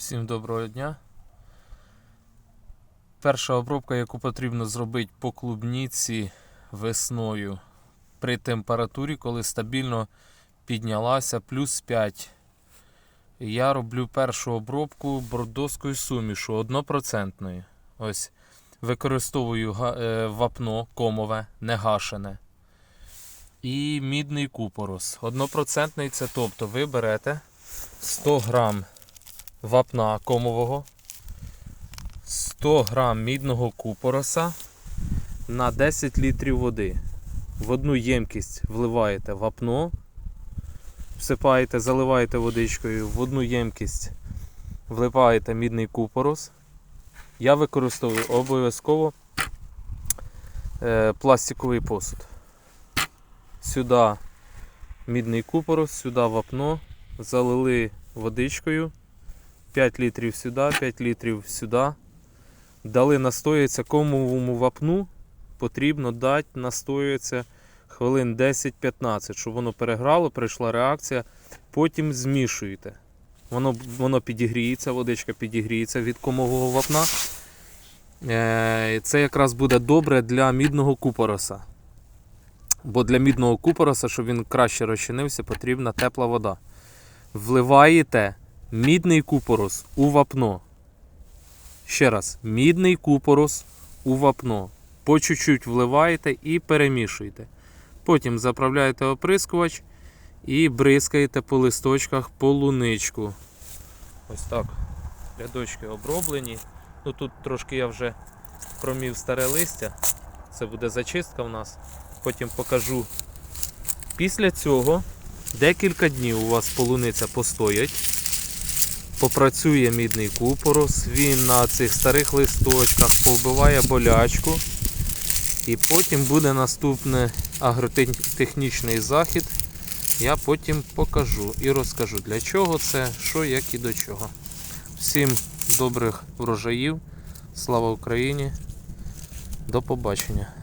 Всім доброго дня. Перша обробка, яку потрібно зробити по клубніці весною при температурі, коли стабільно піднялася плюс 5. Я роблю першу обробку бордоською сумішу однопроцентною. Ось використовую е, вапно комове, не гашене. І мідний купорос. Однопроцентний це тобто ви берете 100 грам вапна комового, 100 грам мідного купороса на 10 літрів води. В одну ємкість вливаєте вапно, всипаєте, заливаєте водичкою, в одну ємкість вливаєте мідний купорос. Я використовую обов'язково е, пластиковий посуд. Сюди мідний купорос, сюди вапно, залили водичкою. 5 літрів сюди, 5 літрів сюди. Дали настояться комовому вапну. Потрібно дати настояться хвилин 10-15, щоб воно переграло, прийшла реакція. Потім змішуєте. Воно, воно підігріється, водичка підігріється від комового вапна. Е, Це якраз буде добре для мідного купороса. Бо для мідного купороса, щоб він краще розчинився, потрібна тепла вода. Вливаєте мідний купорос у вапно. Ще раз, мідний купорос у вапно. По чуть-чуть вливаєте і перемішуєте. Потім заправляєте оприскувач і бризкаєте по листочках полуничку. Ось так. Рядочки оброблені. Ну тут трошки я вже промів старе листя. Це буде зачистка в нас. Потім покажу. Після цього декілька днів у вас полуниця постоять попрацює мідний купорос, він на цих старих листочках побиває болячку. І потім буде наступний агротехнічний захід. Я потім покажу і розкажу для чого це, що, як і до чого. Всім добрих врожаїв, слава Україні, до побачення.